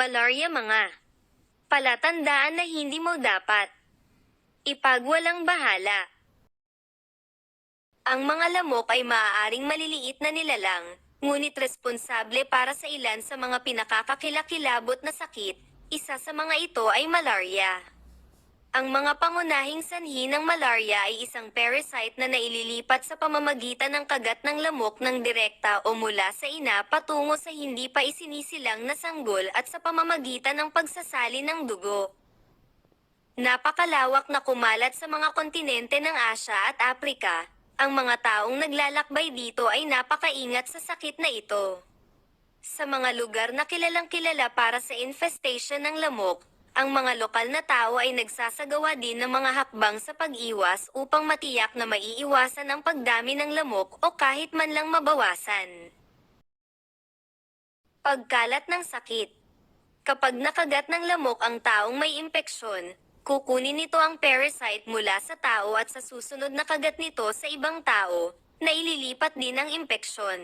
Malaria mga. Palatandaan na hindi mo dapat. Ipagwalang bahala. Ang mga lamok ay maaaring maliliit na nilalang, ngunit responsable para sa ilan sa mga pinakakakilakilabot na sakit, isa sa mga ito ay malaria. Ang mga pangunahing sanhi ng malaria ay isang parasite na naililipat sa pamamagitan ng kagat ng lamok ng direkta o mula sa ina patungo sa hindi pa isinisilang na sanggol at sa pamamagitan ng pagsasali ng dugo. Napakalawak na kumalat sa mga kontinente ng Asya at Aprika, ang mga taong naglalakbay dito ay napakaingat sa sakit na ito. Sa mga lugar na kilalang kilala para sa infestation ng lamok, ang mga lokal na tao ay nagsasagawa din ng mga hakbang sa pag-iwas upang matiyak na maiiwasan ang pagdami ng lamok o kahit man lang mabawasan. Pagkalat ng sakit Kapag nakagat ng lamok ang taong may impeksyon, kukunin nito ang parasite mula sa tao at sa susunod na kagat nito sa ibang tao, na ililipat din ang impeksyon.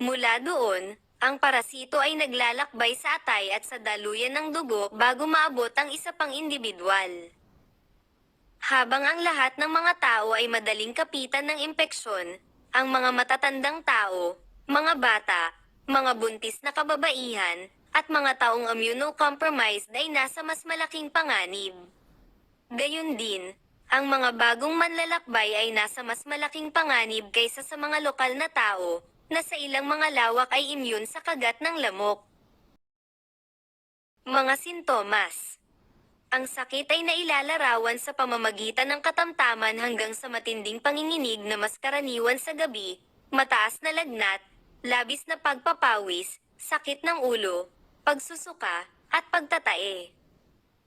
Mula doon, ang parasito ay naglalakbay sa atay at sa daluyan ng dugo bago maabot ang isa pang individual. Habang ang lahat ng mga tao ay madaling kapitan ng impeksyon, ang mga matatandang tao, mga bata, mga buntis na kababaihan, at mga taong immunocompromised ay nasa mas malaking panganib. Gayun din, ang mga bagong manlalakbay ay nasa mas malaking panganib kaysa sa mga lokal na tao, na sa ilang mga lawak ay immune sa kagat ng lamok. Mga sintomas Ang sakit ay nailalarawan sa pamamagitan ng katamtaman hanggang sa matinding panginginig na mas karaniwan sa gabi, mataas na lagnat, labis na pagpapawis, sakit ng ulo, pagsusuka, at pagtatae.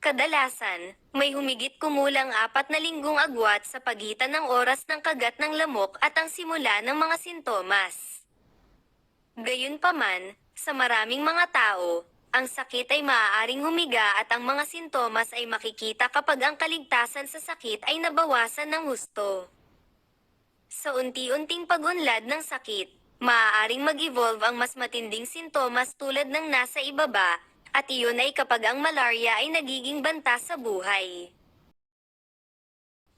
Kadalasan, may humigit kumulang apat na linggong agwat sa pagitan ng oras ng kagat ng lamok at ang simula ng mga sintomas. Gayunpaman, sa maraming mga tao, ang sakit ay maaaring humiga at ang mga sintomas ay makikita kapag ang kaligtasan sa sakit ay nabawasan ng husto. Sa unti-unting pagunlad ng sakit, maaaring mag-evolve ang mas matinding sintomas tulad ng nasa ibaba, at iyon ay kapag ang malaria ay nagiging banta sa buhay.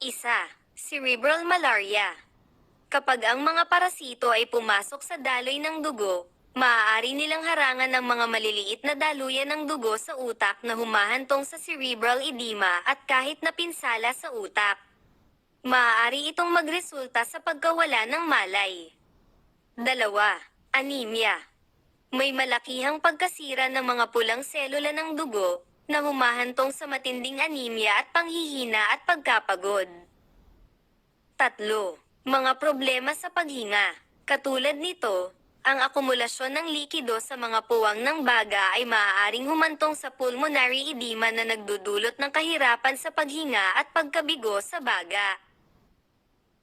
Isa, cerebral malaria. Kapag ang mga parasito ay pumasok sa daloy ng dugo, maaari nilang harangan ng mga maliliit na daluyan ng dugo sa utak na humahantong sa cerebral edema at kahit na pinsala sa utak. Maaari itong magresulta sa pagkawala ng malay. Dalawa, anemia. May malakihang pagkasira ng mga pulang selula ng dugo na humahantong sa matinding anemia at panghihina at pagkapagod. Tatlo, mga problema sa paghinga. Katulad nito, ang akumulasyon ng likido sa mga puwang ng baga ay maaaring humantong sa pulmonary edema na nagdudulot ng kahirapan sa paghinga at pagkabigo sa baga.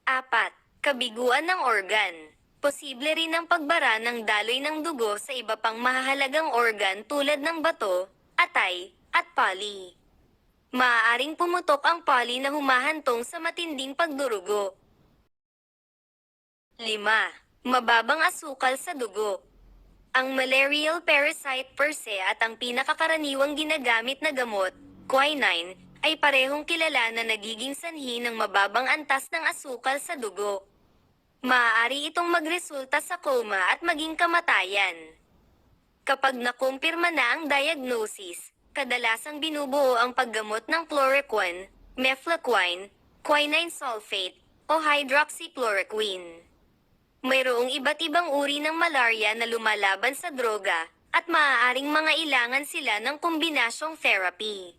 Apat, kabiguan ng organ. Posible rin ang pagbara ng daloy ng dugo sa iba pang mahahalagang organ tulad ng bato, atay, at pali. Maaaring pumutok ang pali na humahantong sa matinding pagdurugo. 5. Mababang asukal sa dugo. Ang malarial parasite per se at ang pinakakaraniwang ginagamit na gamot, quinine, ay parehong kilala na nagiging sanhi ng mababang antas ng asukal sa dugo. Maaari itong magresulta sa coma at maging kamatayan. Kapag nakumpirma na ang diagnosis, kadalasang binubuo ang paggamot ng chloroquine, mefloquine, quinine sulfate, o hydroxychloroquine. Mayroong iba't ibang uri ng malaria na lumalaban sa droga, at maaaring mga ilangan sila ng kombinasyong therapy.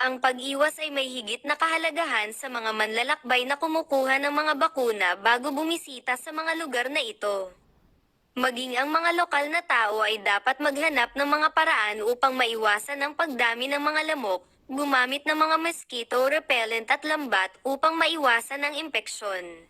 Ang pag-iwas ay may higit na kahalagahan sa mga manlalakbay na kumukuha ng mga bakuna bago bumisita sa mga lugar na ito. Maging ang mga lokal na tao ay dapat maghanap ng mga paraan upang maiwasan ang pagdami ng mga lamok, gumamit ng mga mosquito repellent at lambat upang maiwasan ang impeksyon.